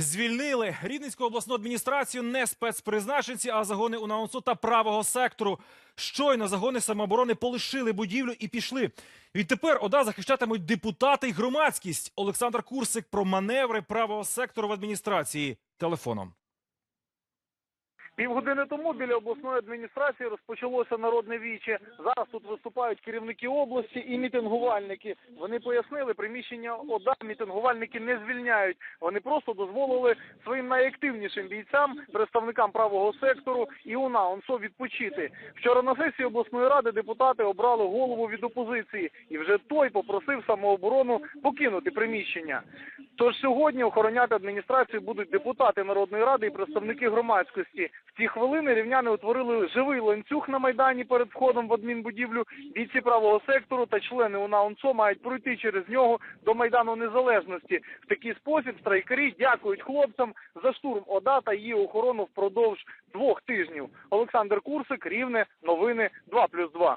Звільнили Рівненську обласну адміністрацію не спецпризначенці, а загони УНАУНСУ та правого сектору. Щойно загони самооборони полишили будівлю і пішли. Відтепер ОДА захищатимуть депутати й громадськість. Олександр Курсик про маневри правого сектору в адміністрації телефоном. Півгодини тому біля обласної адміністрації розпочалося народне віче. Зараз тут виступають керівники області і мітингувальники. Вони пояснили, приміщення ОДА мітингувальники не звільняють. Вони просто дозволили своїм найактивнішим бійцям, представникам правого сектору і УНА ОНСО відпочити. Вчора на сесії обласної ради депутати обрали голову від опозиції, і вже той попросив самооборону покинути приміщення. Тож сьогодні охороняти адміністрацію будуть депутати Народної ради і представники громадськості. В ті хвилини рівняни утворили живий ланцюг на майдані перед входом в адмінбудівлю. Бійці правого сектору та члени УНАУНЦО мають пройти через нього до майдану незалежності. В такий спосіб страйкарі дякують хлопцям за штурм ОДА та її охорону впродовж двох тижнів. Олександр Курсик, Рівне, новини 2+,2.